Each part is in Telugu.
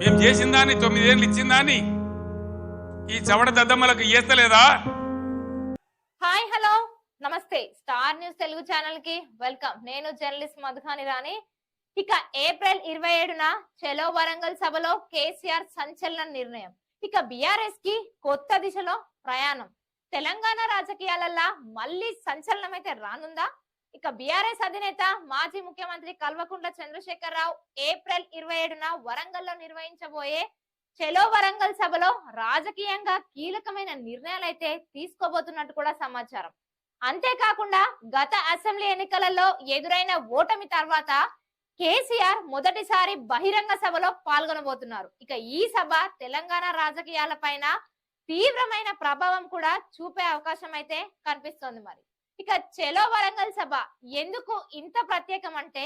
మేము చేసిన తొమ్మిదేళ్ళు ఇచ్చిన ఈ చవడ దద్దమ్మలకు ఇయ్యస్తలేదా హాయ్ హలో. నమస్తే. స్టార్ న్యూస్ తెలుగు ఛానల్కి వెల్కమ్. నేను జర్నలిస్ట్ మధుఖాని రాణి. ఇక ఏప్రిల్ ఇరవై ఏడున చెలో వరంగల్ సభలో కేసీఆర్ సంచలన నిర్ణయం. ఇక బిఆర్ఎస్కి కొత్త దిశలో ప్రయాణం. తెలంగాణ రాజకీయాలల్లా మళ్ళీ సంచలనం అయితే రానుందా? ఇక బిఆర్ఎస్ అధినేత మాజీ ముఖ్యమంత్రి కల్వకుంట్ల చంద్రశేఖరరావు ఏప్రిల్ ఇరవై ఏడున వరంగల్లో నిర్వహించబోయే చెలో వరంగల్ సభలో రాజకీయంగా కీలకమైన నిర్ణయాలు అయితే తీసుకోబోతున్నట్టు కూడా సమాచారం. అంతేకాకుండా గత అసెంబ్లీ ఎన్నికలలో ఎదురైన ఓటమి తర్వాత కేసీఆర్ మొదటిసారి బహిరంగ సభలో పాల్గొనబోతున్నారు. ఇక ఈ సభ తెలంగాణ రాజకీయాల పైన తీవ్రమైన ప్రభావం కూడా చూపే అవకాశం అయితే కనిపిస్తోంది మరి. ఇక చెలో వరంగల్ సభ ఎందుకు ఇంత ప్రత్యేకం అంటే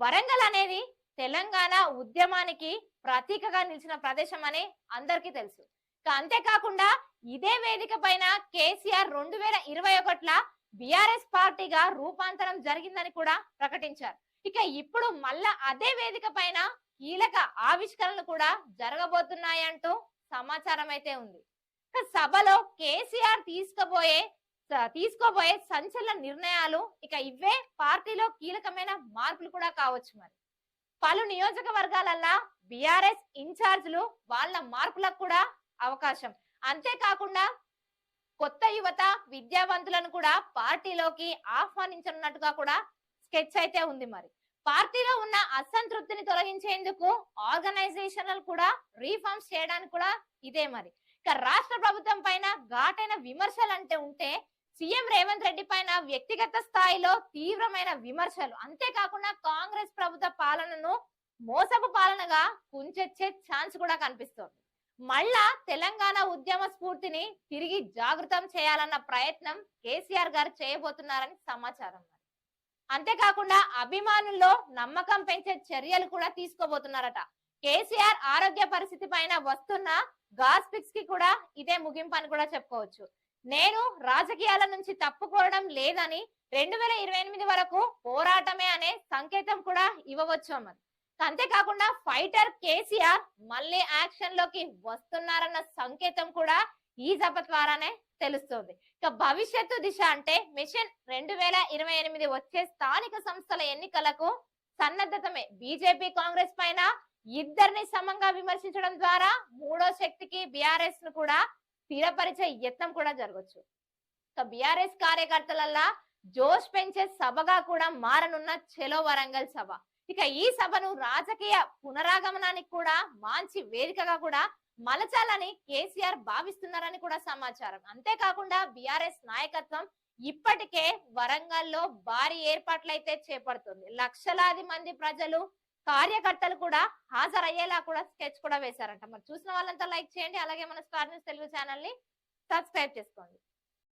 వరంగల్ అనేది తెలంగాణ ఉద్యమానికి ప్రతీకగా నిలిచిన ప్రదేశం అని అందరికీ తెలుసు. ఇక అంతేకాకుండా ఇదే వేదిక పైన కేసీఆర్ రెండు వేల ఇరవై ఒకట్ల బిఆర్ఎస్ పార్టీగా రూపాంతరం జరిగిందని కూడా ప్రకటించారు. ఇక ఇప్పుడు మళ్ళా అదే వేదిక పైన కీలక ఆవిష్కరణలు కూడా జరగబోతున్నాయంటూ సమాచారం అయితే ఉంది. సభలో కేసీఆర్ తీసుకుపోయే తీసుకోబోయే సంచలన నిర్ణయాలు ఇక ఇవే పార్టీలో కీలకమైన మార్పులు కూడా కావచ్చు మరి. పలు నియోజకవర్గాలల్లా బీఆర్ఎస్ ఇన్ఛార్జ్లు వాళ్ళ మార్పులకు కూడా అవకాశం. అంతేకాకుండా కొత్త యువత విద్యావంతులను కూడా పార్టీలోకి ఆహ్వానించనున్నట్టుగా కూడా స్కెచ్ అయితే ఉంది మరి. పార్టీలో ఉన్న అసంతృప్తిని తొలగించేందుకు ఆర్గనైజేషనల్ కూడా రీఫార్మ్స్ చేయడానికి కూడా ఇదే మరి. ఇక రాష్ట్ర ప్రభుత్వం పైన ఘాటైన విమర్శలు అంటే ఉంటే సీఎం రేవంత్ రెడ్డి పైన వ్యక్తిగత స్థాయిలో తీవ్రమైన విమర్శలు. అంతేకాకుండా కాంగ్రెస్ ప్రభుత్వ పాలనను మోసపు పాలనగా కుంచెచ్చే ఛాన్స్ కూడా కనిపిస్తోంది. మళ్ళా తెలంగాణ ఉద్యమ స్ఫూర్తిని తిరిగి జాగృతం చేయాలన్న ప్రయత్నం కేసీఆర్ గారు చేయబోతున్నారని సమాచారం అంతేకాకుండా అభిమానుల్లో నమ్మకం పెంచే చర్యలు కూడా తీసుకోబోతున్నారట. కేసీఆర్ ఆరోగ్య పరిస్థితి పైన వస్తున్న గాస్పిక్స్కి కూడా ఇదే ముగింపు అని కూడా చెప్పుకోవచ్చు. నేను రాజకీయాల నుంచి తప్పుకోవడం లేదని రెండు వేల ఇరవై ఎనిమిది వరకు పోరాటమే అనే సంకేతం కూడా ఇవ్వవచ్చు అన్నది. అంతేకాకుండా ఫైటర్ కేసీఆర్ మళ్ళీ యాక్షన్లోకి వస్తున్నారన్న సంకేతం కూడా ఈ సభ ద్వారానే తెలుస్తుంది. ఇక భవిష్యత్తు దిశ అంటే మిషన్ రెండు వేల ఇరవై ఎనిమిది వచ్చే స్థానిక సంస్థల ఎన్నికలకు సన్నద్ధతమే. బీజేపీ కాంగ్రెస్ పైన ఇద్దరిని సమంగా విమర్శించడం ద్వారా మూడో శక్తికి బిఆర్ఎస్ను కూడా స్థిరపరిచే యత్నం కూడా జరగచ్చు. ఇక బిఆర్ఎస్ కార్యకర్తలల్లా జోష్ పెంచే సభగా కూడా మారనున్న చెలో వరంగల్ సభ. ఇక ఈ సభను రాజకీయ పునరాగమనానికి కూడా మంచి వేదికగా కూడా మలచాలని కేసీఆర్ భావిస్తున్నారని కూడా సమాచారం. అంతేకాకుండా బిఆర్ఎస్ నాయకత్వం ఇప్పటికే వరంగల్లో భారీ ఏర్పాట్లయితే చేపడుతుంది. లక్షలాది మంది ప్రజలు కార్యకర్తలు కూడా హాజరయ్యేలా కూడా స్కెచ్ కూడా వేశారంట. మరి చూసిన వాళ్ళంతా లైక్ చేయండి. అలాగే మన స్టార్ న్యూస్ తెలుగు ఛానల్ని సబ్స్క్రైబ్ చేసుకోండి.